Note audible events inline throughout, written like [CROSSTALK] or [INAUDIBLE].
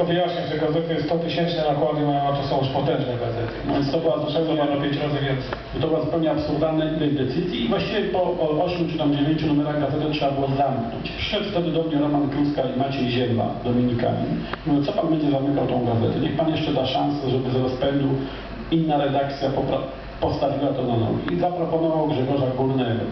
tylko wyjaśnię, że gazety 100 tysięczne nakłady mają, a to są już potężne gazety. Więc to była zupełnie, pięć razy więcej. to była zupełnie absurdalna decyzji i właściwie po 8 czy tam 9 numerach gazety trzeba było zamknąć. Przyszedł wtedy do mnie Roman Kluska i Maciej Ziemba, Dominikanin. Mówię, co pan będzie zamykał tą gazetę? Niech pan jeszcze da szansę, żeby z rozpędu inna redakcja postawiła to na nogi. I zaproponował Grzegorza Górnego.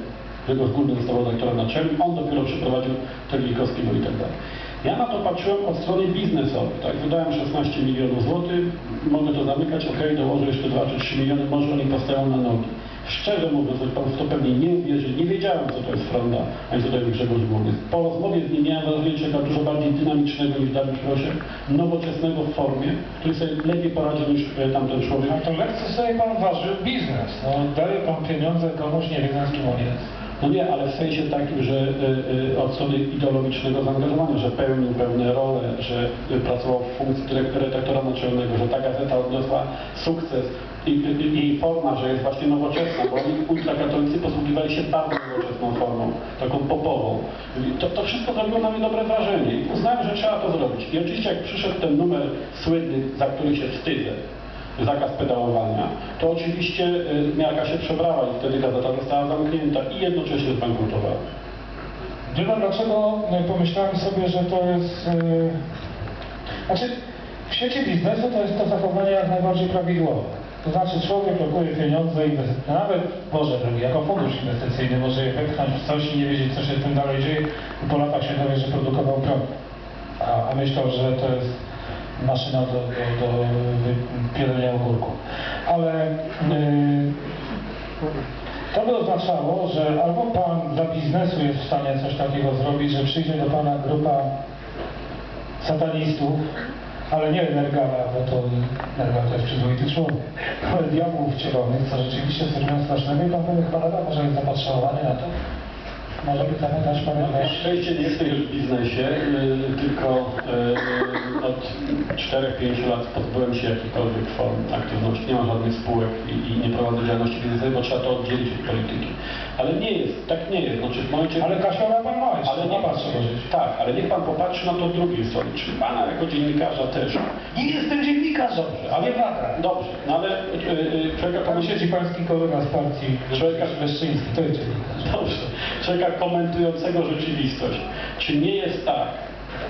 Grzegorz Górny został redaktorem naczelnym, on dopiero przeprowadził Terlikowskiego i tak dalej. Ja na to patrzyłem od strony biznesowej, tak, wydałem 16 milionów złotych, mogę to zamykać, ok, dołożę jeszcze 2 czy 3 miliony, może oni postają na nogi. Szczerze mówiąc, pan w to pewnie nie uwierzy, nie wiedziałem, co to jest fronda, ani co to jest Grzegorz Górny. Po rozmowie z nim miałem wrażenie człowieka dużo bardziej dynamicznego niż Dariusz Rosiek, nowoczesnego w formie, który sobie lepiej poradzi niż e, tamten człowiek. A to lekce sobie pan ważył biznes. No, daje pan pieniądze komuś, nie wiedząc kim on jest. No nie, ale w sensie takim, że y, y, od strony ideologicznego zaangażowania, że pełnił pełne role, że pracował w funkcji redaktora naczelnego, że ta gazeta odniosła sukces i, jej forma, że jest właśnie nowoczesna, bo oni ultrakatolicy posługiwali się bardzo nowoczesną formą, taką popową. To, to wszystko zrobiło na mnie dobre wrażenie i uznałem, że trzeba to zrobić. I oczywiście jak przyszedł ten numer słynny, za który się wstydzę, zakaz pedałowania, to oczywiście y, miarka się przebrała i wtedy gazeta została zamknięta i jednocześnie zbankrutowała. Wie pan dlaczego no, pomyślałem sobie, że to jest... Yy... Znaczy, w świecie biznesu to jest to zachowanie jak najbardziej prawidłowe. To znaczy człowiek lokuje pieniądze, inwest... nawet, Boże drogi, jako fundusz inwestycyjny może je wepchnąć w coś i nie wiedzieć, co się z tym dalej dzieje po latach się dowie, że produkował prąd. A, a myślał, że to jest maszyna do, do, do wypielenia ogórku. Ale yy, to by oznaczało, że albo pan dla biznesu jest w stanie coś takiego zrobić, że przyjdzie do pana grupa satanistów, ale nie Nergala, bo to Nergal to jest przyzwoity człowiek, ale diabłów wcielonych, co rzeczywiście robią strasznego i pan powie, cholera, może jest zapotrzebowanie na to? Może by Na też? szczęście nie jestem już w biznesie, y, tylko y, od 4-5 lat pozbyłem się jakichkolwiek form aktywności. Nie mam żadnych spółek i, i nie prowadzę działalności biznesowej, bo trzeba to oddzielić od polityki. Ale nie jest, tak nie jest. Znaczy w momencie... Ale ma jeszcze, Ale nie żyć. Tak, ale niech pan popatrzy na to z drugiej strony. Czy pana jako dziennikarza też? Nie jestem dziennikarzem, Dobrze, ale Dobrze, no ale yy, człowieka Tam pan siedzi pański kolega z partii, Człowieka Leszczyński, to jest dziennikarz. Dobrze. Człowieka komentującego rzeczywistość. Czy nie jest tak,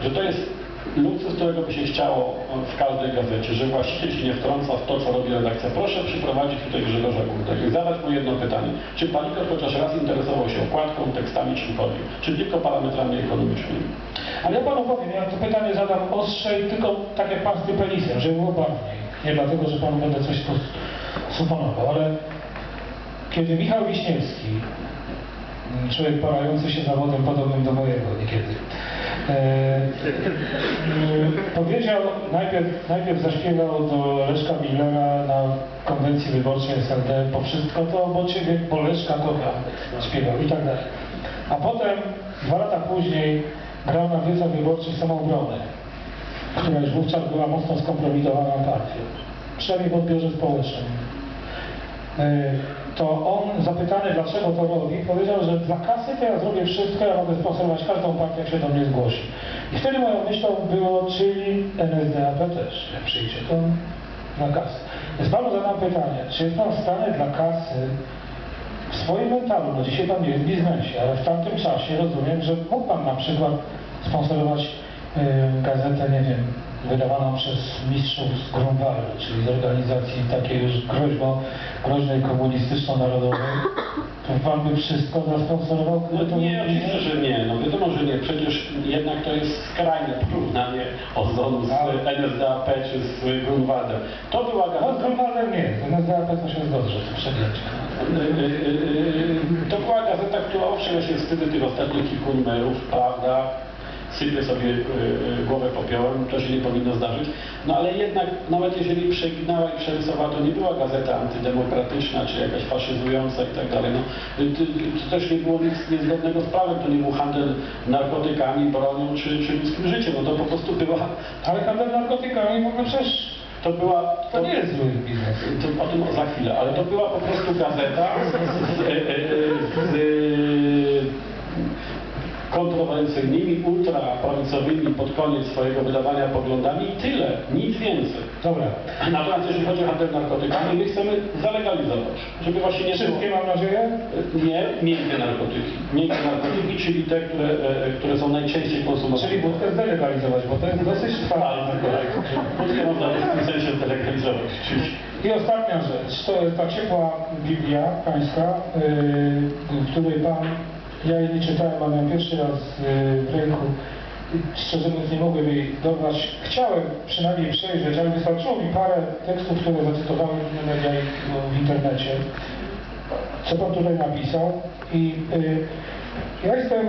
że to jest luksus, którego by się chciało w każdej gazecie, że właściciel się nie wtrąca w to, co robi redakcja. Proszę przyprowadzić tutaj Grzegorza i zadać mu jedno pytanie. Czy Palikot chociaż raz interesował się okładką, tekstami, czymkolwiek? Czy tylko parametrami ekonomicznymi? Ale ja panu powiem, ja to pytanie zadam ostrzej, tylko tak jak pan z tym żeby było bardziej. Nie dlatego, że panu będę coś suponował, ale kiedy Michał Wiśniewski, mm, człowiek parający się zawodem podobnym do mojego niekiedy, powiedział, najpierw, najpierw zaśpiewał do Leszka Millera na konwencji wyborczej SLD, po wszystko to, bo ciebie, bo Leszka kocham, śpiewał i tak dalej. A potem, dwa lata później, grał na wiecach wyborczych samoobronę, która już wówczas była mocno skompromitowana partią, przynajmniej w odbiorze społecznym. E, To on, zapytany dlaczego to robi, powiedział, że dla kasy to ja zrobię wszystko, ja mogę sponsorować każdą partię, jak się do mnie zgłosi. I wtedy moją myślą było, czyli NSDAP też, jak przyjdzie, to dla kasy. Więc panu zadam pytanie, czy jest pan w stanie dla kasy w swoim mentalu, bo dzisiaj pan nie jest w biznesie, ale w tamtym czasie rozumiem, że mógł pan na przykład sponsorować gazetę, nie wiem, wydawaną przez mistrzów z Grunwaldu, czyli z organizacji takiej już groźbo, groźnej komunistyczno-narodowej, to pan by wszystko zasponsorował? No nie, oczywiście, że nie. No wiadomo, że nie. Przecież jednak to jest skrajne porównanie ozonu z NSDAP czy z Grunwaldem. To była No z gazeta... Grunwaldem nie, z NSDAP to się zgodzę, że to y, y, y, To była gazeta, która owszem, ja się wstydzę tych ostatnich kilku numerów, prawda? Sypię sobie y, y, głowę popiołem, to się nie powinno zdarzyć. No ale jednak, nawet jeżeli przeginała i przerysowała, to nie była gazeta antydemokratyczna, czy jakaś faszyzująca i tak dalej. No, to też nie było nic niezgodnego z prawem, to nie był handel narkotykami, bronią, czy, czy ludzkim życiem. No to po prostu była, [LAUGHS] Ale handel narkotykami ogóle przecież to była... to nie jest zły biznes. To, o tym za chwilę, ale to była po prostu gazeta [LAUGHS] z, z, z, z kontrowersyjnymi, ultraprawicowymi pod koniec swojego wydawania poglądami i tyle, nic więcej. Dobra. Natomiast jeżeli chodzi o handel narkotykami, my chcemy zalegalizować, żeby właśnie nie było... Wszystkie mam nadzieję? Nie, miękkie narkotyki. Miękkie narkotyki, czyli te, które, e, które są najczęściej konsumowane. Czyli wódkę zdelegalizować, bo to jest dosyć twardy narkotyk. Wódkę można w tym sensie zdelegalizować. I ostatnia rzecz, to jest ta ciepła Biblia pańska, yy, w której Pan, ja jej nie czytałem, ale miałem pierwszy raz yy, w ręku. Szczerze mówiąc nie mogłem jej dorwać. Chciałem przynajmniej przejrzeć, ale wystarczyło mi parę tekstów, które zacytowałem w media i no, w internecie. Co Pan tutaj napisał. I yy, ja jestem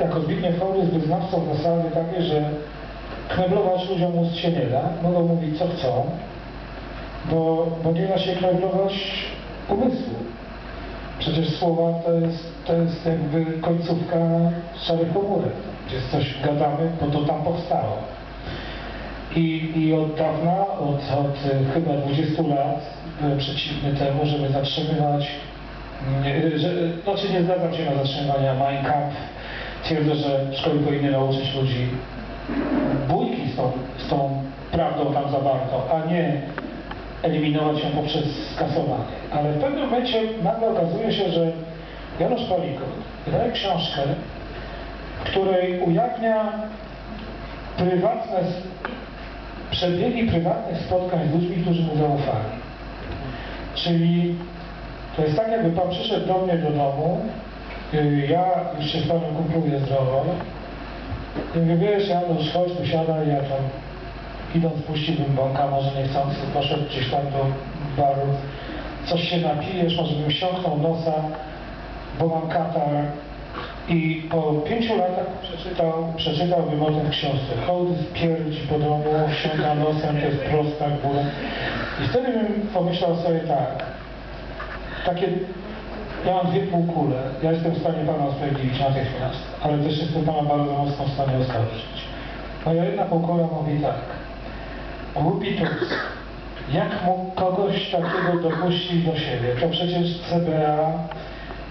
jako Zbigniew Hołdys wyznawcą zasady takiej, że kneblować ludziom ust się nie da, mogą mówić co chcą, bo, bo nie da się kneblować umysłu. Przecież słowa to jest, to jest jakby końcówka szarych komórek, gdzie coś gadamy, bo to tam powstało. I, i od dawna, od, od e, chyba 20 lat byłem przeciwny temu, żeby zatrzymywać, mm, że, znaczy nie zgadzam się na zatrzymywania Mein Kampf. Twierdzę, że szkoły powinny nauczyć ludzi bójki z tą, z tą prawdą tam zawartą, a nie eliminować ją poprzez skasowanie. Ale w pewnym momencie nagle okazuje się, że Janusz Palikot wydaje książkę, w której ujawnia prywatne, przebiegi prywatnych spotkań z ludźmi, którzy mu zaufali. Czyli to jest tak, jakby Pan przyszedł do mnie do domu, y, ja już się z Panem kumpluję zdrowo, i mówię, wiesz Janusz, chodź tu siadaj, ja tam idąc puściłbym bąka, może niechcący, poszedł gdzieś tam do baru, coś się napijesz, może bym ściągnął nosa, bo mam katar. I po pięciu latach przeczytał, przeczytałbym o tym książce. Hołdy pierdzi po domu, ściąga nosem, to jest prosta góra. I wtedy bym pomyślał sobie tak, takie, ja mam dwie półkule, ja jestem w stanie Pana usprawiedliwić natychmiast, ale też jestem Pana bardzo mocno w stanie oskarżyć. Moja jedna półkula mówi tak, głupi Tusk, jak mógł kogoś takiego dopuścić do siebie? To przecież CBA,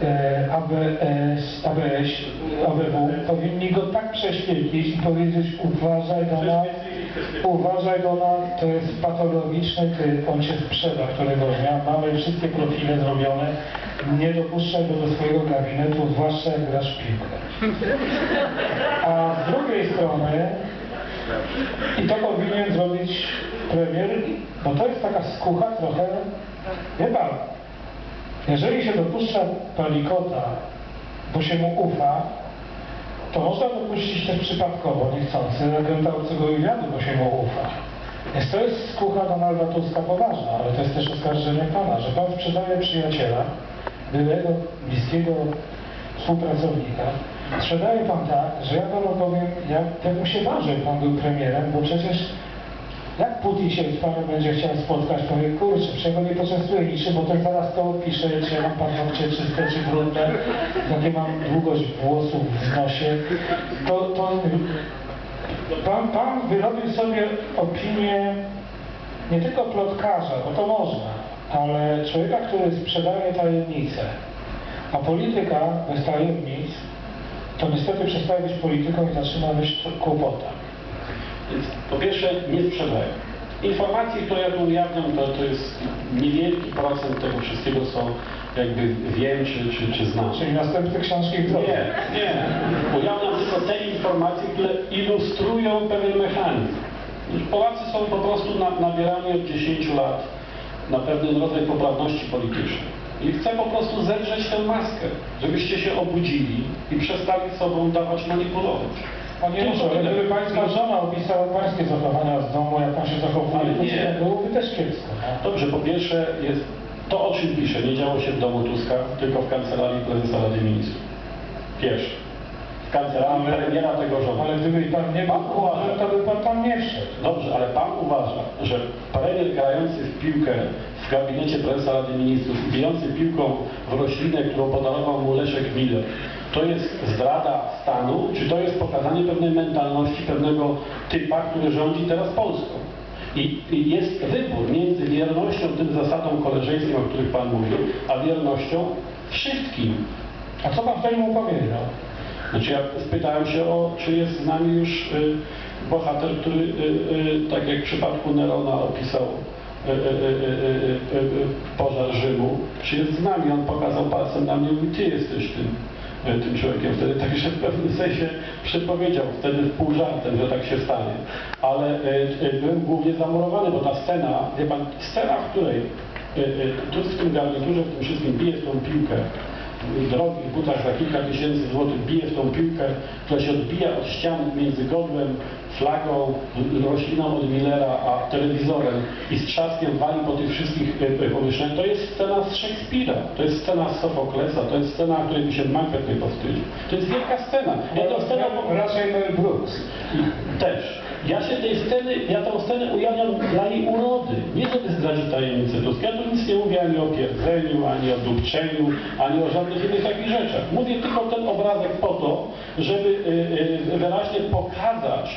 e, ABS, ABS, ABW powinni go tak prześwietlić i powiedzieć uważaj Donald, uważaj Donald, to jest patologiczny typ, on cię sprzeda, którego dnia, mamy wszystkie profile zrobione, nie dopuszczaj go do swojego gabinetu, zwłaszcza jak grasz w piłkę. A z drugiej strony i to powinien zrobić premier, bo to jest taka skucha trochę, wie pan, jeżeli się dopuszcza palikota, bo się mu ufa, to można dopuścić też przypadkowo, niechcący, agenta obcego wywiadu, bo się mu ufa. Więc to jest skucha Donalda Tuska poważna, ale to jest też oskarżenie pana, że pan sprzedaje przyjaciela, byłego, bliskiego współpracownika. Sprzedaje pan tak, że ja panu powiem, jak, jak mu się jak pan był premierem, bo przecież jak Putin się z panem będzie chciał spotkać, powie, kurczę, przecież go nie poczęstuję niczym, bo ten zaraz to opisze, czy ja mam paznokcie czyste, czy brudne, jakie mam długość włosów w nosie. To, to pan, pan wyrobił sobie opinię nie tylko plotkarza, bo to można, ale człowieka, który sprzedaje tajemnice. A polityka bez tajemnic to niestety przestaje być polityką i zaczyna być kłopotem. Więc po pierwsze nie sprzedaję. Informacje, które ja tu ujawniam, to, to jest niewielki procent tego wszystkiego, co jakby wiem czy, czy, czy znam. Czyli następne książki w drodze. Nie, nie. Ujawniam tylko te informacje, które ilustrują pewien mechanizm. Polacy są po prostu na, nabierani od 10 lat na pewien rodzaj poprawności politycznej. I chcę po prostu zedrzeć tę maskę, żebyście się obudzili i przestali sobą dawać manipulować. Panie ale tyle. gdyby Pańska żona opisała Pańskie zachowania z domu, jak Pan się zachowuje, Ale to nie. nie. byłoby też kiepsko. no. Dobrze, po pierwsze jest to, o czym piszę, nie działo się w domu Tuska, tylko w kancelarii prezesa Rady Ministrów. Pierwsze. Kancelarii premiera tego rządu. Ale gdyby Pan nie był, Pan uważa. to by Pan tam nie wszedł. Dobrze, ale pan uważa, że premier grający w piłkę w gabinecie prezesa Rady Ministrów i bijący piłką w roślinę, którą podarował mu Leszek Miller, to jest zdrada stanu, czy to jest pokazanie pewnej mentalności pewnego typa, który rządzi teraz Polską? I, I jest wybór między wiernością tym zasadom koleżeńskim, o których Pan mówił, a wiernością wszystkim. A co Pan wtedy mu powiedział? Znaczy ja spytałem się o, czy jest z nami już y, bohater, który, y, y, tak jak w przypadku Nerona opisał y, y, y, y, y, y, pożar Rzymu, czy jest z nami. On pokazał palcem na mnie i mówi, ty jesteś tym, y, tym człowiekiem. Wtedy także w pewnym sensie przepowiedział, wtedy pół żartem, że tak się stanie. Ale y, y, byłem głównie zamurowany, bo ta scena, wie pan, scena, w której y, y, tu w tym garniturze, w tym wszystkim bije tą piłkę, drogich butach za kilka tysięcy złotych bije w tą piłkę, która się odbija od ścian między godłem, flagą, rośliną od Millera, a telewizorem i z trzaskiem wali po tych wszystkich y, y, pomieszczeniach. To jest scena z Szekspira, to jest scena z Sofoklesa, to jest scena, której by się Macbeth nie powstydził. To jest wielka scena. Ja tę scenę Raczej Mel Brooks. też. Ja się tej sceny, ja tę scenę ujawniam dla jej urody. Nie żeby zdradzić tajemnicę Tusk. Ja tu nic nie mówię ani o pierdzeniu, ani o dupczeniu, ani o żadnych innych takich rzeczach. Mówię tylko ten obrazek po to, żeby y, wyraźnie pokazać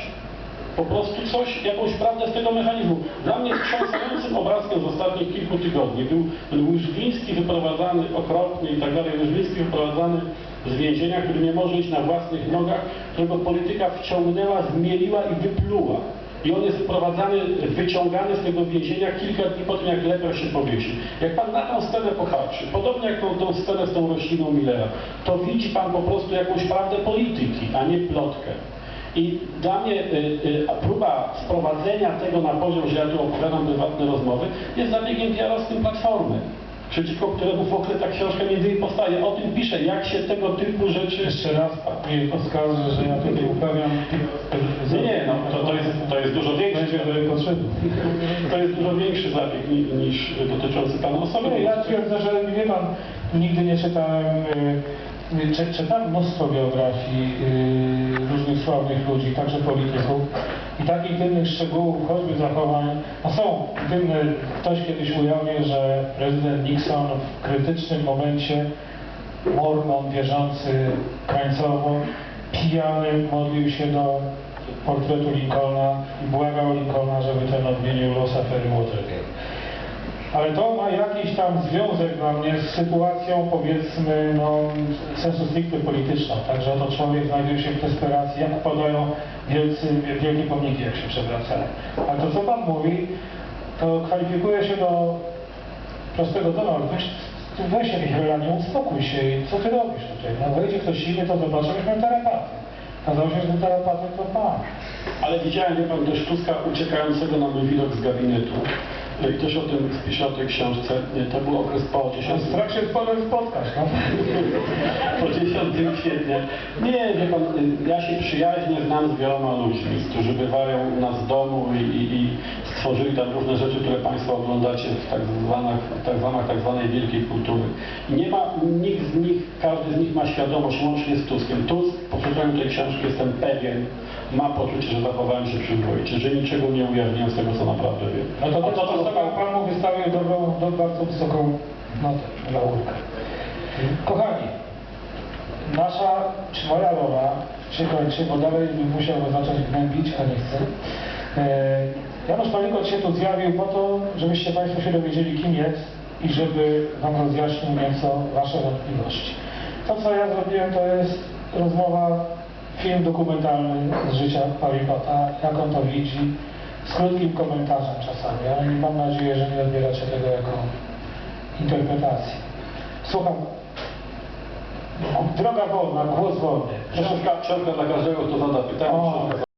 po prostu coś, jakąś prawdę z tego mechanizmu. Dla mnie wstrząsającym obrazkiem z ostatnich kilku tygodni był ten Łyżwiński wyprowadzany, okropny i tak dalej, Łyżwiński wyprowadzany z więzienia, który nie może iść na własnych nogach, którego polityka wciągnęła, zmieliła i wypluła. I on jest wyprowadzany, wyciągany z tego więzienia kilka dni po tym, jak leper się powiesił. Jak pan na tą scenę popatrzy, podobnie jak tą, tą scenę z tą rośliną Millera, to widzi pan po prostu jakąś prawdę polityki, a nie plotkę. I dla mnie y, y, próba sprowadzenia tego na poziom, że ja tu opowiadam prywatne rozmowy, jest zabiegiem PR-owskim Platformy, przeciwko któremu w ogóle ta książka między innymi powstaje. O tym pisze, jak się tego typu rzeczy... Jeszcze raz mnie oskarży, że ja tutaj uprawiam... Nie, nie, no to, to, jest, to jest dużo większy, to jest dużo większy zabieg ni- niż dotyczący Pana osoby. Nie, ja twierdzę, że wie pan, nigdy nie czytałem, y, czy, czytałem mnóstwo biografii y, różnych sławnych ludzi, także polityków i takich dymnych szczegółów, choćby zachowań, no są dymne, ktoś kiedyś ujawnił, że prezydent Nixon w krytycznym momencie mormon wierzący krańcowo, pijany modlił się do portretu Lincolna i błagał Lincolna, żeby ten odmienił los afery Watergate. Ale to ma jakiś tam związek dla mnie z sytuacją, powiedzmy, no, sensu stricte polityczną. Także oto człowiek znajduje się w desperacji, jak podają wielcy, wielkie pomniki, jak się przewracają. Ale to, co Pan mówi, to kwalifikuje się do prostego domu, ale weź, weź jakieś relanie, uspokój się i co Ty robisz tutaj? No wejdzie ktoś inny, to zobaczymy, że tarapaty. Okazało się, że ten tarapaty to Pan. Ale widziałem, wie Pan, też Tuska uciekającego na mój widok z gabinetu. I też o tym piszę o tej książce. To był okres po 10 No, strach się z Panem spotkać, no. po 10 kwietnia. Nie, wie pan, ja się przyjaźnie znam z wieloma ludźmi, którzy bywają u nas w domu i, i, i stworzyli tam różne rzeczy, które Państwo oglądacie w tak zwanych, tak zwanych tak zwanej wielkiej kultury. I nie ma, nikt z nich, każdy z nich ma świadomość, łącznie z Tuskiem. Tusk, przeczytaniu tej książki jestem pewien, ma poczucie, że zachowałem się przyzwoicie, że niczego nie ujawniłem z tego, co naprawdę wiem. No to, to, to, zostało- Pan mu wystawił dobrą, do, bardzo wysoką notę, laurkę. Kochani, nasza, czy moja rola się kończy, bo dalej bym musiał go zacząć gnębić, a nie chcę. E, Janusz Palikot się tu zjawił po to, żebyście Państwo się dowiedzieli, kim jest i żeby Wam rozjaśnił nieco Wasze wątpliwości. To, co ja zrobiłem, to jest rozmowa, film dokumentalny z życia Palikota, jak on to widzi, z krótkim komentarzem czasami, ale nie mam nadzieję, że nie odbieracie tego jako interpretację. Słucham. Droga wolna, głos wolny. Książka, książka dla każdego, kto zada pytanie. O.